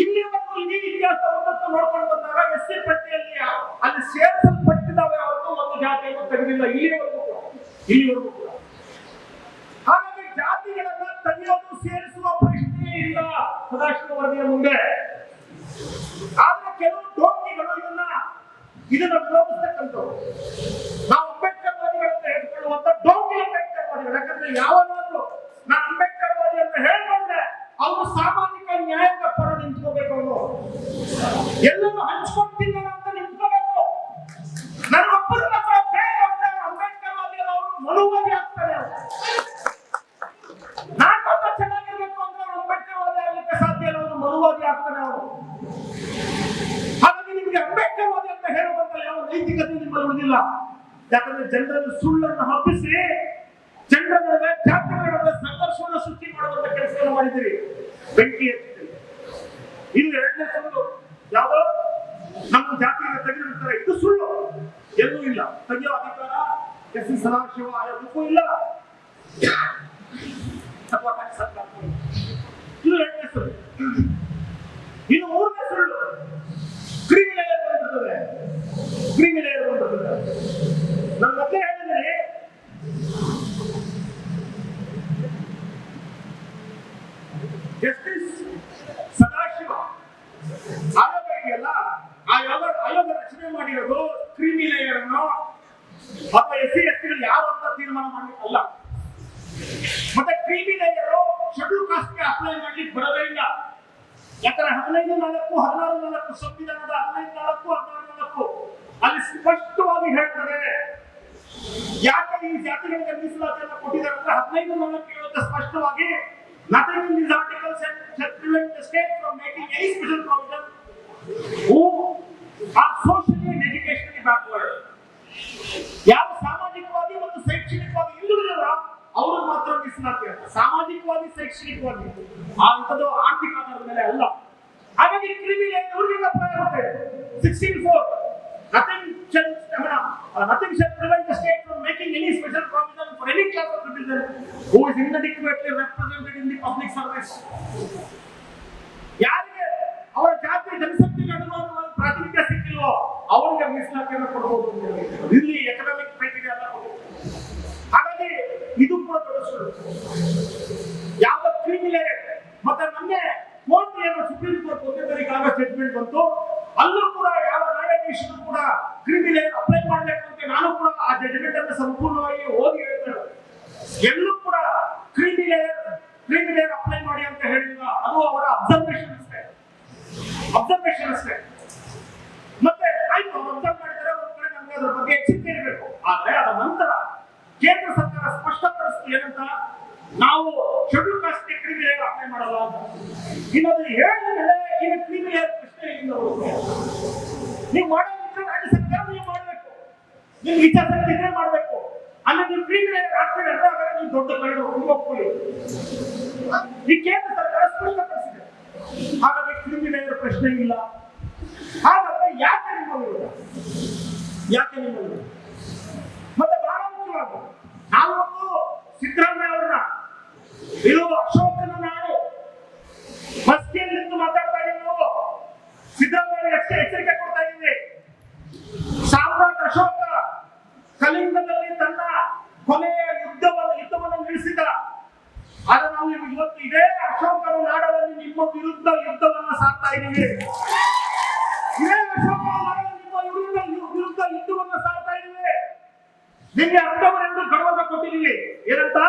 ಇಲ್ಲಿವರೆಗೂ ಇಡೀ ಇತಿಹಾಸ ಉದ್ದಕ್ಕೂ ನೋಡ್ಕೊಂಡು ಬಂದಾಗ ಎಸ್ ಸಿ ಪಟ್ಟಿಯಲ್ಲಿ ಅಲ್ಲಿ ಸೇರಿಸಲ್ಪಟ್ಟಿದ್ದಾವೆ ಹೊರತು ಒಂದು ಜಾತಿಯನ್ನು ತೆಗೆದಿಲ್ಲ. ಇಲ್ಲಿವರೆಗೂ ಇಲ್ಲಿವರೆಗೂ ಕೂಡ. ಹಾಗಾಗಿ ಜಾತಿಗಳನ್ನ ತೆಗೆಯೋದು ಸೇರಿಸುವ ಪ್ರಶ್ನೆ ಇಲ್ಲ. ಸದಾಶಿವ ವರದಿಯ ಮುಂದೆ. ಆದ್ರೆ ಕೆಲವು ಟೋಕಿಗಳು ಇದನ್ನ ಇದನ್ನ ವಿರೋಧಿಸ್ತಕ್ಕಂಥವ್ರು ನಾವು ಅಂಬೇಡ್ಕರ್ ವಾದಿಗಳಂತ ಹೇಳ್ಕೊಳ್ಳುವಂತ ಡೋಂಗಿ ಅಂಬೇಡ್ಕರ್ ವಾದಿಗಳು. ಯಾಕಂದ್ರೆ ಯಾವನಾದ್ರೂ ನಾನು ಅಂಬೇಡ್ಕರ್ ವಾದಿ ಅಂತ ಹೇಳ್ಕೊಂಡ್ರೆ ಅವನು ಸಾಮಾಜಿಕ ನ್ಯಾಯದ ಪರ ನಿಂತ್ಕೋಬೇಕು ಅವನು ಎಲ್ಲರೂ ಹಂಚ್ಕೊಂಡು ತಿನ್ನೋಣ ಅಂತ ನಿಂತ್ಕೋಬೇಕು ನನಗೊಬ್ಬರ ಮಾತ್ರ ಬೇಕು ಅಂದ್ರೆ ಅಂಬೇಡ್ಕರ್ ವಾದಿ ಅವರು ಮನುವಾದಿ ಆಗ್ತಾರೆ ಅವ್ರು. ನಾನ್ ಮಾತ್ರ ಚೆನ್ನಾಗಿರ್ಬೇಕು ಅಂದ್ರೆ ಅವ್ನು ಅಂಬೇಡ್ಕರ್ ವಾದಿ ಆಗ್ಲಿಕ್ಕೆ ಸಾಧ್ಯ ಇಲ್ಲ ಅವನು ಮನುವಾದಿ ಆಗ್ತಾನೆ ಅವನು ಹಾಗಾಗಿ ನಿಮಗೆ ಅಂಬೇಡ್ಕರ್ ಅಂತ ಹೇಳುವಂತ ಯಾವ ನೈತಿಕತೆ ಉಳಿದಿಲ್ಲ ಯಾಕಂದ್ರೆ ಜನರನ್ನು ಸುಳ್ಳನ್ನು ಹಬ್ಬಿಸಿ ಜನರ ನಡುವೆ ಜಾತಿಗಳ ನಡುವೆ ಸಂಘರ್ಷವನ್ನು ಸೃಷ್ಟಿ ಮಾಡುವಂತ ಕೆಲಸವನ್ನು ಮಾಡಿದ್ದೀರಿ. ಬೆಂಕಿ ಹಚ್ಚಿದ್ದೀರಿ. ಇದು ಎರಡನೇ ಸುಳ್ಳು ಯಾವ ನಮ್ಮ ಜಾತಿಯಿಂದ ತೆಗೆದಿರ್ತಾರೆ ಇದು ಸುಳ್ಳು. ಎಲ್ಲೂ ಇಲ್ಲ. ತೆಗೆಯೋ ಅಧಿಕಾರ, ಎಸ್ ಎಸ್ ಸದಾಶಿವ ಆಯೋಗಕ್ಕೂ ಇಲ್ಲ. ಅಥವಾ. ಇದು ಎರಡನೇ ಸುಳ್ಳು. ಇನ್ನು ಮೂರನೇ ಸುಳ್ಳು ಕ್ರಿಮಿ ಲೇಯರ್ ಬಂದಿರ್ತದೆ ಕ್ರಿಮಿ ಬಂದಿರ್ತದೆ ನಾನು ಮತ್ತೆ ಹೇಳಿದ್ದೀನಿ. ಜಸ್ಟಿಸ್ ಸದಾಶಿವ. ಆಯೋಗ ಇದೆಯಲ್ಲ ಆ ಯೋಗ ಆಯೋಗ ರಚನೆ ಮಾಡಿರೋದು ಕ್ರಿಮಿ ಲೇಯರ್ ಅನ್ನು ಅಥವಾ ಎಸ್ ಸಿ ಎಸ್ ಯಾರು ಅಂತ ತೀರ್ಮಾನ ಮಾಡ್ಲಿಕ್ಕೆ ಅಲ್ಲ ಮತ್ತೆ ಕ್ರಿಮಿ ಲೇಯರ್ ಶೆಡ್ಯೂಲ್ ಕಾಸ್ಟ್ಗೆ ಅಪ್ಲೈ ಮಾಡ್ಲಿಕ್ಕೆ ಬರೋದೇ ಇಲ್ಲ ಯಾಕಂದ್ರೆ ಹದಿನೈದು, ನಾಲ್ಕು, ಹದಿನಾರು, ನಾಲ್ಕು, ಸಂವಿಧಾನದ ಹದಿನೈದು, ನಾಲ್ಕು, ಹದಿನಾರು, ನಾಲ್ಕು. ಅಲ್ಲಿ ಸ್ಪಷ್ಟವಾಗಿ ಹೇಳ್ತಾರೆ, ಯಾಕೆ ಈ ಜಾತಿಗಳಿಗೆ ಮೀಸಲಾತಿಯನ್ನು ಕೊಟ್ಟಿದ್ದಾರೆ ಅಂದ್ರೆ ಹದಿನೈದು, ನಾಲ್ಕು ಹೇಳುತ್ತೆ ಸ್ಪಷ್ಟವಾಗಿ nothing in this articles shall prevent the state from making any special provision. Who are socially and. ಯಾರು ಸಾಮಾಜಿಕವಾಗಿ ಮತ್ತು ಶೈಕ್ಷಣಿಕವಾಗಿ ಹಿಂದುಳಿದರ ಅವರು ಮಾತ್ರ ಮೀಸಲಾತಿ ಅಂತ. ಸಾಮಾಜಿಕವಾಗಿ, ಶೈಕ್ಷಣಿಕವಾಗಿ. ಆ ಅಂಥದ್ದು ಆರ್ಥಿಕ ಆಧಾರದ ಮೇಲೆ ಅಲ್ಲ. ಹಾಗಾಗಿ ಕ್ರಿಮಿನಲ್ ಇವರಿಗೆ ಅಪ್ಲೈ ಆಗುತ್ತೆ sixteen four nothing shall nothing shall prevent the state from making any special provision for any class of citizen who is inadequately represented in the public service ಯಾರಿಗೆ ಅವರ ಜಾತಿ ಜನಸಂಖ್ಯೆಗೆ ಅನುಗುಣವಾಗಿ ಪ್ರಾತಿನಿಧ್ಯ ಸಿಕ್ಕಿಲ್ವೋ ಅವರಿಗೆ ಮೀಸಲಾತಿಯನ್ನು ಕೊಡಬಹುದು ಅಂತ ಹೇಳಿದ್ರು. ಇಲ್ಲಿ ಬಂತು. ಅಲ್ಲೂ ಕೂಡ ಯಾವ ನ್ಯಾಯಾಧೀಶರು ಕೂಡ ಕ್ರಿಮಿನಲ್ ಅಪ್ಲೈ ಮಾಡಬೇಕು ಅಂತ ನಾನು ಕೂಡ ಆ ಜಡ್ಜ್ಮೆಂಟ್ ಅನ್ನು ಸಂಪೂರ್ಣವಾಗಿ ಓದಿ ಹೇಳ್ತೇನೆ. ಎಲ್ಲೂ ಕೂಡ ಕ್ರಿಮಿನಲ್ ಕ್ರಿಮಿನಲ್ ಅಪ್ಲೈ ಮಾಡಿ ಅಂತ ಹೇಳಿಲ್ಲ ಅದು ಅವರ ಅಬ್ಸರ್ವೇಷನ್ ಅಷ್ಟೇ. ಅಬ್ಸರ್ವೇಷನ್ ಅಷ್ಟೇ. ಮತ್ತೆ ಆಯ್ತು ಅಬ್ಸರ್ವ್ ಮಾಡಿದರೆ, ಒಂದ್ ಕಡೆ ನಮ್ಗೆ ಅದ್ರ ಬಗ್ಗೆ ಎಚ್ಚರಿಕೆ ಇರಬೇಕು. ಆದ್ರೆ ಅದರ ನಂತರ ಕೇಂದ್ರ ಸರ್ಕಾರ ಸ್ಪಷ್ಟಪಡಿಸ್ತು ಏನಂತ, ನಾವು ಶೆಡ್ಯೂಲ್ ಕಾಸ್ಟ್ ಕ್ರಿಮಿನಲ್ ಅಪ್ಲೈ ಮಾಡಲ್ಲ ಇನ್ನೊಂದು ಹೇಳಿದ ಮೇಲೆ ಇನ್ನು ಕ್ರಿಮಿನಲ್ ನೀವು ಮಾಡೋದಿದ್ರೆ ರಾಜ್ಯ ಸರ್ಕಾರ ನೀವು ಮಾಡಬೇಕು. ನಿಮ್ಗೆ ಇಚ್ಛಾಶಕ್ತಿ ಇದ್ರೆ ಮಾಡಬೇಕು. ಅಲ್ಲಿ ನೀವು ಫ್ರೀ ನೀವು ದೊಡ್ಡ ಕರಡು ಒಪ್ಕೊಳ್ಳಿ ಈ ಕೇಂದ್ರ ಸರ್ಕಾರ ಸ್ಪಷ್ಟಪಡಿಸಿದೆ. ಹಾಗಾಗಿ ಪ್ರಶ್ನೆ ಇಲ್ಲ? ಹಾಗಾದ್ರೆ ಯಾಕೆ ನಿಮ್ಮ ಯಾಕೆ ಮತ್ತೆ ಬಹಳ ಮುಖ್ಯವಾಗಿ ನಾವೊಂದು ಸಿದ್ದರಾಮಯ್ಯ ಅವರನ್ನ ಅಷ್ಟೇ ಎಚ್ಚರಿಕೆ ಕೊಡ್ತಾ ಇದ್ದೀವಿ ಸಾಮ್ರಾಟ್ ಅಶೋಕ ಕಲಿಂಗದಲ್ಲಿ ತನ್ನ ಕೊನೆಯ ಯುದ್ಧವನ್ನು ಯುದ್ಧವನ್ನು ನಿಲ್ಲಿಸಿದ ಆದ್ರೆ ನಾವು ಇವತ್ತು ಇದೇ ಅಶೋಕನ ನಾಡಲ್ಲಿ ನಿಮ್ಮ ವಿರುದ್ಧ ಯುದ್ಧವನ್ನ ಸಾಕ್ತಾ ಇದ್ದೀವಿ ಇದೇ ಅಶೋಕನ ನಾಡಲ್ಲಿ ನಿಮ್ಮ ವಿರುದ್ಧ ವಿರುದ್ಧ ಯುದ್ಧವನ್ನ ಸಾಕ್ತಾ ಇದ್ದೀವಿ ನಿಮಗೆ ಅಕ್ಟೋಬರ್ ಎರಡು ಗಡುವನ್ನು ಕೊಟ್ಟಿದ್ದೀವಿ ಏನಂತ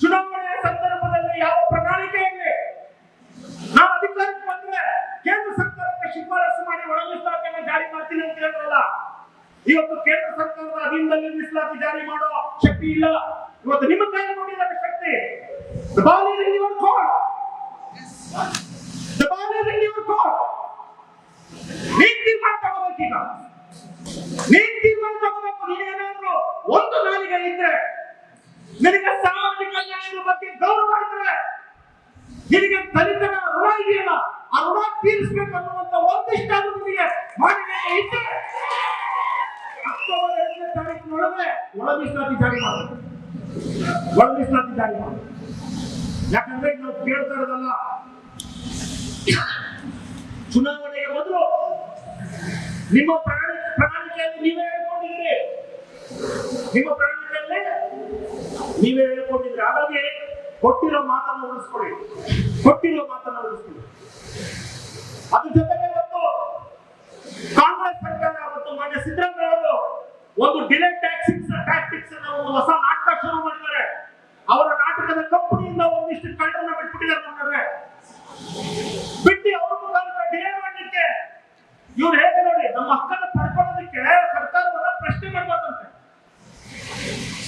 ಚುನಾವಣೆಯ ಸಂದರ್ಭದಲ್ಲಿ ಯಾವ ಪ್ರಣಾಳಿಕೆ ಇದೆ ನಾವು ಅಧಿಕಾರಕ್ಕೆ ಬಂದ್ರೆ ಕೇಂದ್ರ ಸರ್ಕಾರಕ್ಕೆ ಶಿಫಾರಸು ಮಾಡಿ ಒಳ ಮೀಸಲಾತಿಯನ್ನು ಜಾರಿ ಮಾಡ್ತೀನಿ ಅಂತ ಹೇಳಿದ್ರಲ್ಲ, ಇವತ್ತು ಕೇಂದ್ರ ಸರ್ಕಾರದ ಅಧೀನದಲ್ಲಿ ಮೀಸಲಾತಿ ಜಾರಿ ಮಾಡೋ ಶಕ್ತಿ ಇಲ್ಲ. ಇವತ್ತು ನಿಮ್ಮ ಕೈಯಲ್ಲಿ ಕೊಟ್ಟಿದ್ದಾರೆ ಶಕ್ತಿ. ಒಂದು ನಾಲಿಗೆ ಇದ್ರೆ, ನಿನಗೆ ಸಾಮಾಜಿಕ ನ್ಯಾಯದ ಬಗ್ಗೆ ಗೌರವ ಇದ್ರೆ, ನಿನಗೆ ದಲಿತರ ಋಣ ಇದೆಯಲ್ಲ? ಆ ಋಣ ತೀರಿಸಬೇಕು ಅನ್ನುವಂತ ಒಂದಿಷ್ಟಾದ್ರೂ ನಿಮಗೆ ಮಾಡಿದ ಇದ್ರೆ ಅಕ್ಟೋಬರ್ ಎರಡನೇ ತಾರೀಕಿನೊಳಗೆ ಒಳ ಮೀಸಲಾತಿ ಜಾರಿ ಮಾಡಬೇಕು. ಒಳ ಮಾಡಬೇಕು. ಯಾಕಂದ್ರೆ ನಾವು ಕೇಳ್ತಾ ಇರೋದಲ್ಲ, ಚುನಾವಣೆಗೆ ಮೊದಲು ನಿಮ್ಮ ಪ್ರಣಾಳಿ ಪ್ರಣಾಳಿಕೆಯಲ್ಲಿ ನೀವೇ ಹೇಳ್ಕೊಂಡಿದ್ರಿ. ನಿಮ್ಮ ಪ್ರಣಾಳಿಕೆಯಲ್ಲಿ ನೀವೇ ಹೇಳ್ಕೊಂಡಿದ್ರಿ. ಹಾಗಾಗಿ ಕೊಟ್ಟಿರೋ ಮಾತನ್ನು ಉಳಿಸ್ಕೊಳ್ಳಿ. ಕೊಟ್ಟಿರೋ ಮಾತನ್ನು ಉಳಿಸ್ಕೊಳ್ಳಿ. ಅದ್ರ ಜೊತೆಗೆ ಇವತ್ತು ಕಾಂಗ್ರೆಸ್ ಸರ್ಕಾರ ಮತ್ತು ಮಾನ್ಯ ಸಿದ್ದರಾಮಯ್ಯ ಒಂದು ಡಿಲೇ ಟ್ಯಾಕ್ಸಿಕ್ಸ್ ಟ್ಯಾಕ್ಟಿಕ್ಸ್ ಒಂದು ಹೊಸ ನಾಟಕ ಶುರು ಮಾಡಿದ್ದಾರೆ. ಅವರ ನಾಟಕದ ಕಂಪನಿಯಿಂದ ಒಂದಿಷ್ಟು ಕಳ್ಳರನ್ನ ಬಿಟ್ಬಿಟ್ಟಿದ್ದಾರೆ ನೋಡಿದ್ರೆ ಬಿಟ್ಟು ಅವ್ರ ಮುಖಾಂತರ ಡಿಲೇ ಮಾಡ್ಲಿಕ್ಕೆ ಇವ್ರು ಹೇಗೆ ನೋಡಿ, ನಮ್ಮ ಹಕ್ಕನ್ನ ಪಡ್ಕೊಳ್ಳೋದಕ್ಕೆ ಸರ್ಕಾರವನ್ನ ಪ್ರಶ್ನೆ ಮಾಡ್ಬಾರ್ದಂತೆ.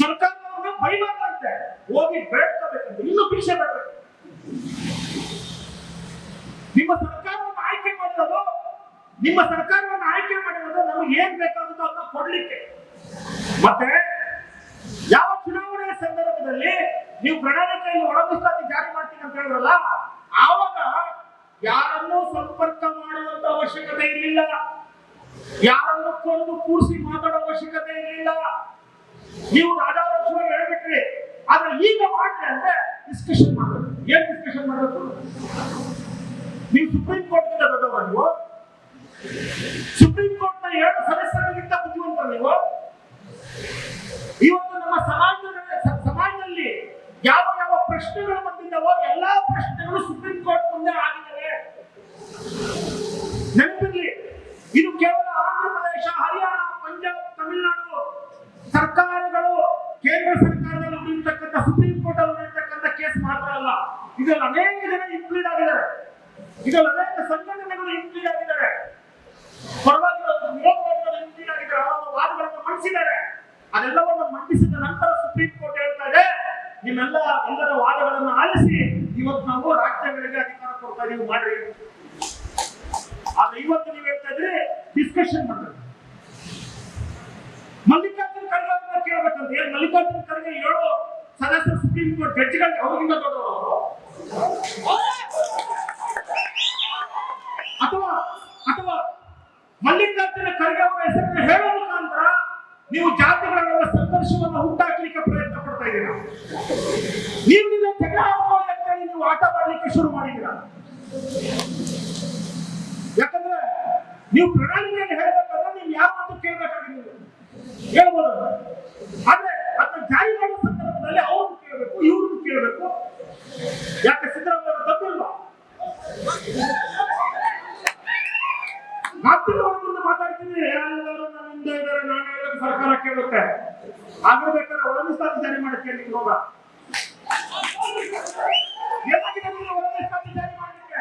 ಸರ್ಕಾರವನ್ನ ಬೈಬಾರ್ದಂತೆ. ಹೋಗಿ ಬೇಡ್ಕೋಬೇಕಂತೆ ಇನ್ನೂ ಭಿಕ್ಷೆ ಬೇಡಬೇಕು ನಿಮ್ಮ ಮಾಡಿರೋದು ನಿಮ್ಮ ಸರ್ಕಾರವನ್ನು ಆಯ್ಕೆ ಮಾಡಿರೋದು ನಮಗೆ ಏನ್ ಬೇಕಾಗುತ್ತೋ ಅದನ್ನ ಕೊಡ್ಲಿಕ್ಕೆ. ಮತ್ತೆ ಯಾವ ಚುನಾವಣೆಯ ಸಂದರ್ಭದಲ್ಲಿ ನೀವು ಪ್ರಣಾಳಿಕೆಯಲ್ಲಿ ಒಳ ಮೀಸಲಾತಿ ಜಾರಿ ಮಾಡ್ತೀನಿ ಅಂತ ಹೇಳಿದ್ರಲ್ಲ, ಆವಾಗ ಯಾರನ್ನೂ ಸಂಪರ್ಕ ಮಾಡುವಂತ ಅವಶ್ಯಕತೆ ಇರಲಿಲ್ಲ. ಯಾರನ್ನು ಕೊಂದು ಕೂರಿಸಿ ಮಾತಾಡೋ ಅವಶ್ಯಕತೆ ಇರಲಿಲ್ಲ. ನೀವು ರಾಜಾರೋಷವಾಗಿ ಹೇಳ್ಬಿಟ್ರಿ. ಆದ್ರೆ ಈಗ ಮಾಡ್ರಿ ಅಂದ್ರೆ ಡಿಸ್ಕಷನ್ ಮಾಡಬೇಕು. ಏನ್ ಡಿಸ್ಕಷನ್ ಮಾಡಬೇಕು? ನೀವು ಸುಪ್ರೀಂ ಕೋರ್ಟ್ಗಿಂತ ದೊಡ್ಡವರು ನೀವು ಸುಪ್ರೀಂ ಕೋರ್ಟ್ನ ಎರಡು ಸದಸ್ಯರಿಗಿಂತ ಬುದ್ಧಿವಂತರು ನೀವು? ಇವತ್ತು ನಮ್ಮ ಸಮಾಜದ ಸಮಾಜದಲ್ಲಿ ಯಾವ ಯಾವ ಪ್ರಶ್ನೆಗಳು ಬಂದಿದ್ದಾವೋ ಎಲ್ಲಾ ಪ್ರಶ್ನೆಗಳು ಸುಪ್ರೀಂ ಕೋರ್ಟ್ ಮುಂದೆ ಆಗಿದ್ದಾವೆ. ನೆನಪಿರ್ಲಿ, ಇದು ಕೇವಲ ಆಂಧ್ರ ಪ್ರದೇಶ, ಹರಿಯಾಣ, ಪಂಜಾಬ್, ತಮಿಳುನಾಡು ಸರ್ಕಾರಗಳು ಕೇಂದ್ರ ಸರ್ಕಾರದಲ್ಲಿ ಉಳಿರ್ತಕ್ಕಂಥ ಸುಪ್ರೀಂ ಕೋರ್ಟ್ ಅಲ್ಲಿ ಕೇಸ್ ಮಾತ್ರ ಅಲ್ಲ. ಇದರಲ್ಲಿ ಅನೇಕ ಜನ ಇನ್ಕ್ಲೂಡ್ ಆಗಿದ್ದಾರೆ. ಇದರಲ್ಲಿ ಅನೇಕ ಸಂಘಟನೆಗಳು ಇನ್ಕ್ಲೂಡ್ ಆಗಿದ್ದಾರೆ ಪರವಾಗಿರೋದು ವಿರೋಧವಾಗಿರೋದು ಇನ್ಕ್ಲೂಡ್ ಆಗಿದ್ದಾರೆ ಅವರ ವಾದಗಳನ್ನು ಮಂಡಿಸಿದ್ದಾರೆ ಅದೆಲ್ಲವನ್ನು ಮಂಡಿಸಿದ ನಂತರ ಸುಪ್ರೀಂ ಕೋರ್ಟ್ ಹೇಳ್ತಾ ಇದೆ ನಿಮ್ಮೆಲ್ಲ ಎಲ್ಲರ ವಾದಗಳನ್ನು ಆಲಿಸಿ ಇವತ್ತು ನಾವು ರಾಜ್ಯಗಳಿಗೆ ಅಧಿಕಾರ ಕೊಡ್ತಾ ಇದೀವಿ ಮಾಡ್ರಿ ಆದ್ರೆ ಇವತ್ತು ನೀವು ಹೇಳ್ತಾ ಇದ್ರೆ ಡಿಸ್ಕಷನ್ ಮಾಡೋದು ಮಲ್ಲಿಕಾರ್ಜುನ್ ಖರ್ಗೆ ಕೇಳ್ಬೇಕಂತ ಏನ್ ಮಲ್ಲಿಕಾರ್ಜುನ್ ಖರ್ಗೆ ಏಳು ಸದಸ್ಯರು ಸುಪ್ರೀಂ ಕೋರ್ಟ್ ಜಡ್ಜ್ಗಳಿಗೆ ಅವರಿಂದ ದೊಡ್ಡವರು ಅಥವಾ ಅಥವಾ ಮಲ್ಲಿಕಾರ್ಜುನ ಖರ್ಗೆ ಅವರ ಹೆಸರನ್ನು ಹೇಳೋ ಮುಖಾಂತರ ನೀವು ಜಾತಿಗಳ ನಡುವೆ ಸಂಘರ್ಷವನ್ನು ಹುಟ್ಟಾಕ್ಲಿಕ್ಕೆ ಪ್ರಯತ್ನ ಪಡ್ತಾ ಇದ್ದೀರಾ? ನೀವು ನಿಮ್ಮ ಜಗಳ ಅಂತ ಹೇಳಿ ನೀವು ಆಟ ಮಾಡ್ಲಿಕ್ಕೆ ಶುರು ಮಾಡಿದ್ದೀರಾ? ಯಾಕಂದ್ರೆ ನೀವು ಪ್ರಣಾಳಿಕೆಯನ್ನು ಹೇಳಬೇಕಾದ್ರೆ ನೀವು ಯಾವ ಮಾತು ಕೇಳಬೇಕಾಗಿಲ್ಲ. ಹೇಳ್ಬೋದು. ಆದ್ರೆ ಅದನ್ನ ಜಾರಿ ಮಾಡೋ ಸಂದರ್ಭದಲ್ಲಿ ಅವ್ರನ್ನು ಕೇಳಬೇಕು, ಇವ್ರನ್ನು ಕೇಳಬೇಕು. ಯಾಕೆ ಸಿದ್ದರಾಮಯ್ಯ ತಪ್ಪಿಲ್ವಾ? ಮಾಧ್ಯಮಗಳ ಮಾತಾಡ್ತೀನಿ. ಎಲ್ಲರೂ ನನ್ನ ಹಿಂದೆ ಇದ್ದಾರೆ, ನಾನು ಹೇಳೋದು ಸರ್ಕಾರ ಕೇಳುತ್ತೆ. ಆಗಿರ್ಬೇಕಾದ್ರೆ ಒಳ ಮೀಸಲಾತಿ ಜಾರಿ ಮಾಡಕ್ಕೆ ಹೋಗ ಏನಾಗಿದೆ ನಿಮ್ಗೆ ಒಳ ಮೀಸಲಾತಿ ಜಾರಿ ಮಾಡಲಿಕ್ಕೆ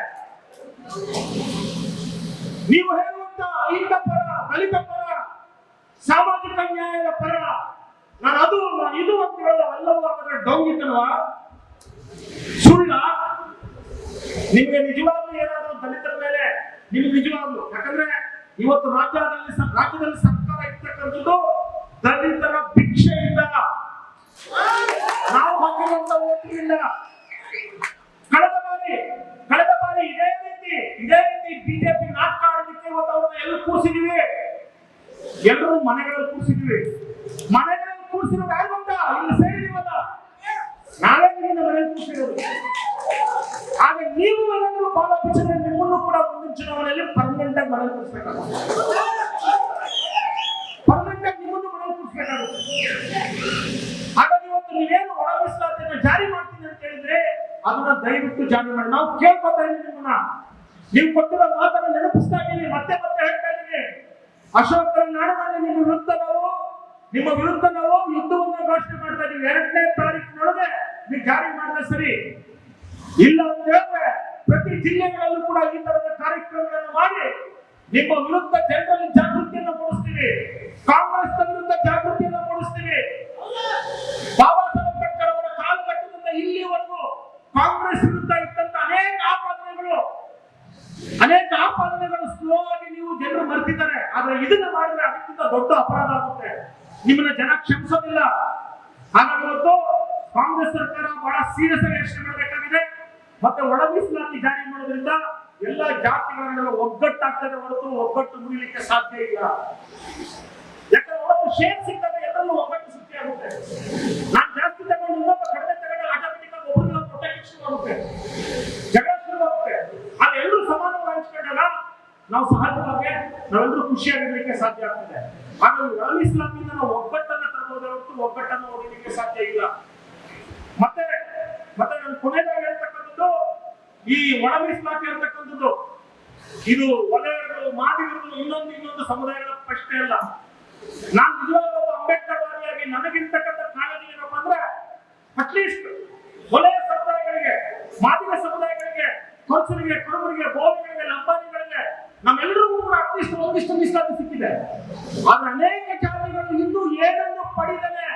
ನೀವು ಹೇಳುವಂತ ಅಹಿಂದ ಪರ, ದಲಿತ ಪರ, ಸಾಮಾಜಿಕ ನ್ಯಾಯದ ಪರ, ನಾನು ಅದು ನಾನು ಇದು ಅಂತ ಹೇಳಿದ ಎಲ್ಲವೂ ಅದರ ಡೊಂಗಿತನವ? ಸುಳ್ಳ? ನಿಮ್ಗೆ ನಿಜವಾಗ್ಲೂ ಏನಾದ್ರು ದಲಿತರ ಮೇಲೆ, ನಿಮ್ಗೆ ನಿಜವಾಗ್ಲು, ಯಾಕಂದ್ರೆ ಇವತ್ತು ರಾಜ್ಯದಲ್ಲಿ ರಾಜ್ಯದಲ್ಲಿ ಸರ್ಕಾರ ಇರ್ತಕ್ಕಂಥದ್ದು ದಲಿತರ ಭಿಕ್ಷೆಯಿಂದ. ನಾವು ಹಾಕಿರುವಂತ ಓಟಿನಿಂದ. ಕಳೆದ ಬಾರಿ ಕಳೆದ ಬಾರಿ ಇದೇ ಇದೇ ರೀತಿ ಬಿಜೆಪಿ ನಾಟಕ ಆಡೋದಕ್ಕೆ ಇವತ್ತು ಅವ್ರನ್ನ ಎಲ್ಲಿ ಕೂರಿಸಿದೀವಿ. ಎಲ್ಲರೂ ಮನೆಗಳಲ್ಲಿ ಕೂರಿಸಿದೀವಿ. ಮನೆಗಳಲ್ಲಿ ಕೂರಿಸಿರೋದು ಯಾರು ಗೊತ್ತಾ ಇಲ್ಲಿ ಸೇರಿದೀವಲ್ಲ ನಾವೇ ನಿನ್ನ ಮನೆಯಲ್ಲಿ ಕೂರಿಸಿರೋದು. ಹಾಗೆ ನೀವು ಏನಾದರೂ ಬಾಲ ಬಿಚ್ಚಿದ್ರೆ ನಿಮ್ಮನ್ನು ಕೂಡ ಮುಂದಿನ ಚುನಾವಣೆಯಲ್ಲಿ ಪರ್ಮನೆಂಟ್ ಆಗಿ ಮನೆಯಲ್ಲಿ ಕೂರಿಸ್ಬೇಕಾಗುತ್ತೆ. ಪರ್ಮನೆಂಟ್ ಆಗಿ ನಿಮ್ಮನ್ನು ಮನೆಯಲ್ಲಿ ಕೂರಿಸ್ಬೇಕಾಗುತ್ತೆ. ಹಾಗಾಗಿ ಇವತ್ತು ನೀವೇನು ಒಳ ಜಾರಿ ಮಾಡ್ತೀನಿ ಅಂತ ಹೇಳಿದ್ರೆ ಅದನ್ನ ದಯವಿಟ್ಟು ಜಾರಿ ಮಾಡಿ. ನಾವು ಕೇಳ್ಕೊತಾ ಇದ್ದೀವಿ ನಿಮ್ಮನ್ನ. ನೀವು ಕೊಟ್ಟಿರೋ ಮಾತನ್ನು ನೆನಪಿಸ್ತಾ ಇದ್ದೀನಿ ಮತ್ತೆ ಮತ್ತೆ ಹೇಳ್ತಾ ಇದ್ದೀನಿ ಅಶೋಕರ ನಾಡಿನಲ್ಲಿ ನಿಮ್ಮ ವಿರುದ್ಧ ನಾವು, ನಿಮ್ಮ ವಿರುದ್ಧ ನಾವು ಯುದ್ಧವನ್ನು ಘೋಷಣೆ ಮಾಡ್ತಾ ಇದೀವಿ ಎರಡನೇ ತಾರೀಕಿನೊಳಗೆ ನೀವು ಜಾರಿ ಮಾಡಿದ್ರೆ ಸರಿ. ಇಲ್ಲ ಅಂತ ಹೇಳಿದ್ರೆ ಪ್ರತಿ ಜಿಲ್ಲೆಗಳಲ್ಲೂ ಕೂಡ ಈ ತರದ ಕಾರ್ಯಕ್ರಮಗಳನ್ನು ಮಾಡಿ ನಿಮ್ಮ ವಿರುದ್ಧ ಜನರಲ್ಲಿ ಜಾಗೃತಿಯನ್ನು ಮೂಡಿಸ್ತೀವಿ. ನಿಮ್ಮನ್ನ ಜನ ಕ್ಷಮಿಸೋದಿಲ್ಲ. ಹಾಗಾಗಿ ಕಾಂಗ್ರೆಸ್ ಸರ್ಕಾರ ಬಹಳ ಸೀರಿಯಸ್ ಆಗಿ ಯೋಚನೆ ಮಾಡಬೇಕಾಗಿದೆ. ಮತ್ತೆ ಒಳ ಮೀಸಲಾತಿ ಜಾರಿ ಮಾಡೋದ್ರಿಂದ ಎಲ್ಲ ಜಾತಿಗಳ ನಡುವೆ ಒಗ್ಗಟ್ಟಾಗ್ತದೆ ಹೊರತು ಒಗ್ಗಟ್ಟು ಮುರಿಲಿಕ್ಕೆ ಸಾಧ್ಯ ಇಲ್ಲ. ಯಾಕಂದ್ರೆ ಒಬ್ಬ ಶೇರ್ ಸಿಕ್ಕಾಗ ಎಲ್ಲರೂ ಒಗ್ಗಟ್ಟು ಸೃಷ್ಟಿ ಆಗುತ್ತೆ. ನಾನು ಜಾಸ್ತಿ ತಗೊಂಡು ಇನ್ನೊಬ್ಬ ಕಡಿಮೆ ತಗೊಂಡು ಆಟೋಮೆಟಿಕ್ ಆಗಿ ಒಬ್ಬರಿಗೆ ಪ್ರೊಟೆಕ್ಷನ್ ಆಗುತ್ತೆ ಜಗಳ ಶುರು ಆಗುತ್ತೆ. ಆದ್ರೆ ಎಲ್ಲರೂ ಸಮ ನಾವು ಖುಷಿಯಾಗಿರ್ಲಿಕ್ಕೆ ಸಾಧ್ಯ ಆಗ್ತದೆ. ಆದ್ರೆ ಒಳ ಇಸ್ಲಾಮಿಂದ ನಾವು ಒಗ್ಗಟ್ಟನ್ನ ತರಬಹುದೇ ಹೊರತು ಒಗ್ಗಟ್ಟನ್ನು ಹೊರಲಿಕ್ಕೆ ಸಾಧ್ಯ ಇಲ್ಲ. ಮತ್ತೆ ಮತ್ತೆ ನಾನು ಕೊನೆಯದಾಗಿ ಹೇಳ್ತಕ್ಕಂಥದ್ದು, ಈ ಒಳ ಮೀಸಲಾತಿ ಅಂತಕ್ಕಂಥದ್ದು ಇದು ಒಲೆಗಳು ಮಾದಿಗಳು ಇನ್ನೊಂದು ಇನ್ನೊಂದು ಸಮುದಾಯಗಳ ಪ್ರಶ್ನೆ ಅಲ್ಲ. ನಾನು ನಿಜವಾಗ್ಲೂ ಒಬ್ಬ ಅಂಬೇಡ್ಕರ್ ವಾದಿಯಾಗಿ ನನಗಿರ್ತಕ್ಕಂಥ ಕಾಳಜಿ ಏನಪ್ಪ ಅಂದ್ರೆ ಅಟ್ಲೀಸ್ಟ್ ಒಲೆಯ ಸಮುದಾಯಗಳಿಗೆ, ಮಾದಿಗ ಸಮುದಾಯಗಳಿಗೆ ಕೊರಸರಿಗೆ ಕುರುಬರಿಗೆ ಕೂಡ ಒಂದಿಷ್ಟು ಮೀಸಲಾತಿ ಸಿಕ್ಕಿದೆ. ಆದ್ರೆ ಅನೇಕ ಜಾತಿಗಳು ಇನ್ನೂ ಏನನ್ನು ಪಡೆದನೆ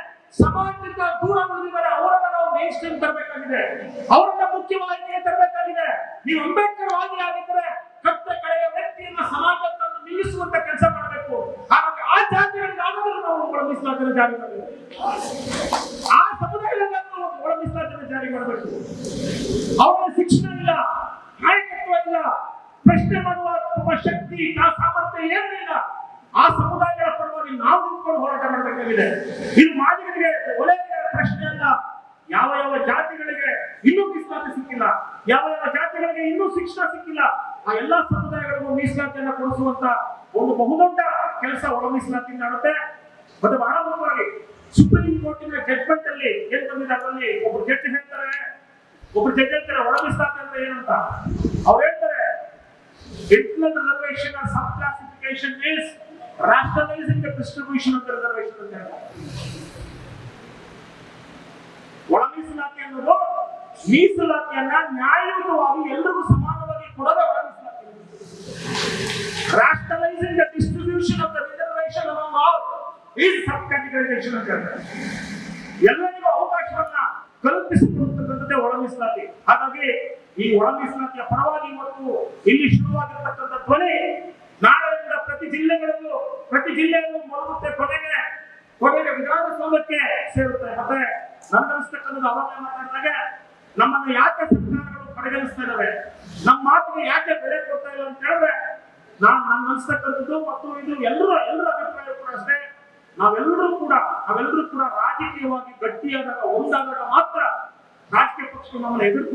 ಸಮಾಜದಿಂದ ದೂರ ಉಳಿದಿದ್ದಾರೆ, ಅವರನ್ನ ನಾವು ಮೇನ್ ಸ್ಟ್ರೀಮ್ ತರಬೇಕಾಗಿದೆ. ಅವರನ್ನ ಮುಖ್ಯವಾಹಿನಿಗೆ ತರಬೇಕಾಗಿದೆ? ನೀವು ಅಂಬೇಡ್ಕರ್ ವಾದಿ ಆಗಿದ್ರೆ ಕಟ್ಟ ಕಡೆಯ ವ್ಯಕ್ತಿಯನ್ನ ಸಮಾಜವನ್ನು ನಿಲ್ಲಿಸುವಂತ ಕೆಲಸ ಮಾಡಬೇಕು. ಹಾಗಾಗಿ ಆ ಜಾತಿಗಳಿಗಾದರೂ ನಾವು ಒಳ ಜಾರಿ ಮಾಡಬೇಕು. ಆ ಸಮುದಾಯಗಳಿಗಾದರೂ ನಾವು ಮೀಸಲಾತಿನ ಜಾರಿ ಮಾಡಬೇಕು. ಅವರ ಶಿಕ್ಷಣ ಇಲ್ಲ, ನಾಯಕತ್ವ ಇಲ್ಲ, ಪ್ರಶ್ನೆ ಮಾಡುವ ಶಕ್ತಿ, ಆ ಸಾಮರ್ಥ್ಯ ಏನೂ ಇಲ್ಲ ಆ ಸಮುದಾಯಗಳ ಪರವಾಗಿ ನಾವು ನಿಂತ್ಕೊಂಡು ಹೋರಾಟ ಮಾಡಬೇಕಾಗಿದೆ. ಇದು ಮಾದಿಗರಿಗೆ ಒಲೆಯ ಪ್ರಶ್ನೆ ಅಲ್ಲ ಯಾವ ಯಾವ ಜಾತಿಗಳಿಗೆ ಇನ್ನೂ ಮೀಸಲಾತಿ ಸಿಕ್ಕಿಲ್ಲ, ಯಾವ ಯಾವ ಜಾತಿಗಳಿಗೆ ಇನ್ನೂ ಶಿಕ್ಷಣ ಸಿಕ್ಕಿಲ್ಲ, ಆ ಎಲ್ಲಾ ಸಮುದಾಯಗಳಿಗೂ ಮೀಸಲಾತಿಯನ್ನು ಕೊಡಿಸುವಂತ ಒಂದು ಬಹುದೊಡ್ಡ ಕೆಲಸ ಒಳ ಮೀಸಲಾತಿ ಮಾಡುತ್ತೆ ಮತ್ತೆ ಬಹಳ ಮುಖ್ಯವಾಗಿ ಸುಪ್ರೀಂ ಕೋರ್ಟಿನ ಜಡ್ಜ್ಮೆಂಟ್ ಅಲ್ಲಿ ಏನ್ ಬಂದಿದೆ ಅದರಲ್ಲಿ ಒಬ್ರು ಜಡ್ಜ್ ಹೇಳ್ತಾರೆ, ಒಬ್ರು ಜಡ್ಜ್ ಹೇಳ್ತಾರೆ, ಒಳ ಮೀಸಲಾತಿ ಅಂದ್ರೆ ಏನಂತ? ಅವ್ರು ಹೇಳ್ತಾರೆ internal reservation or subclassification is rationalizing the distribution of the reservation of Canada. ಒಳ ಮೀಸಲಾತಿ ಅನ್ನೋದು ಮೀಸಲಾತಿಯನ್ನ ನ್ಯಾಯಯುತವಾಗಿ ಎಲ್ಲರಿಗೂ ಸಮಾನವಾಗಿ ಕೊಡೋದೇ ಒಳ ಮೀಸಲಾತಿ rationalizing the distribution of the reservation among all is subcategorization ಅಂತ ಹೇಳ್ತಾರೆ ಎಲ್ಲರಿಗೂ ಅವಕಾಶವನ್ನ ಕಲ್ಪಿಸಿಕೊಡುತ್ತಕ್ಕಂಥದ್ದೇ ಒಳ ಮೀಸಲಾತಿ ಹಾಗಾಗಿ ಈ ಒಳ ಮೀಸಲಾತಿಯ ಪರವಾಗಿ ಇವತ್ತು ಇಲ್ಲಿ ಶುರುವಾಗಿರ್ತಕ್ಕಂಥ ಧ್ವನಿ ನಾಳೆಯಿಂದ ಪ್ರತಿ ಜಿಲ್ಲೆಗಳಲ್ಲೂ, ಪ್ರತಿ ಜಿಲ್ಲೆಯಲ್ಲೂ ಮೊಳಗುತ್ತೆ ಕೊನೆಗೆ ಕೊನೆಗೆ ವಿಧಾನಸೌಧಕ್ಕೆ ಸೇರುತ್ತೆ ಮತ್ತೆ ನನ್ನಿಸ್ತಕ್ಕಂಥದ್ದು ಅವಾಗ ಮಾತಾಡಿದಾಗ ನಮ್ಮನ್ನು ಯಾಕೆ ಸರ್ಕಾರಗಳು ಪರಿಗಣಿಸ್ತಾ ಇದ್ದಾವೆ? ನಮ್ಮ ಮಾತಿಗೆ ಯಾಕೆ ಬೆಲೆ ಕೊಡ್ತಾ ಇಲ್ಲ ಅಂತ ಹೇಳಿದ್ರೆ ನಾನು ನನ್ನ ಅನ್ಸ್ತಕ್ಕಂಥದ್ದು ಮತ್ತು ಇದು ಎಲ್ಲರ ಎಲ್ಲರ ಅಭಿಪ್ರಾಯ ಕೂಡ ಅಷ್ಟೇ. ನಾವೆಲ್ಲರೂ ಕೂಡ ನಾವೆಲ್ಲರೂ ಕೂಡ ರಾಜಕೀಯವಾಗಿ ಗಟ್ಟಿಯಾದಾಗ ಒಂದಾದಾಗ ಮಾತ್ರ ರಾಜಕೀಯ ಪಕ್ಷ ನಮ್ಮನ್ನು ಎದುರು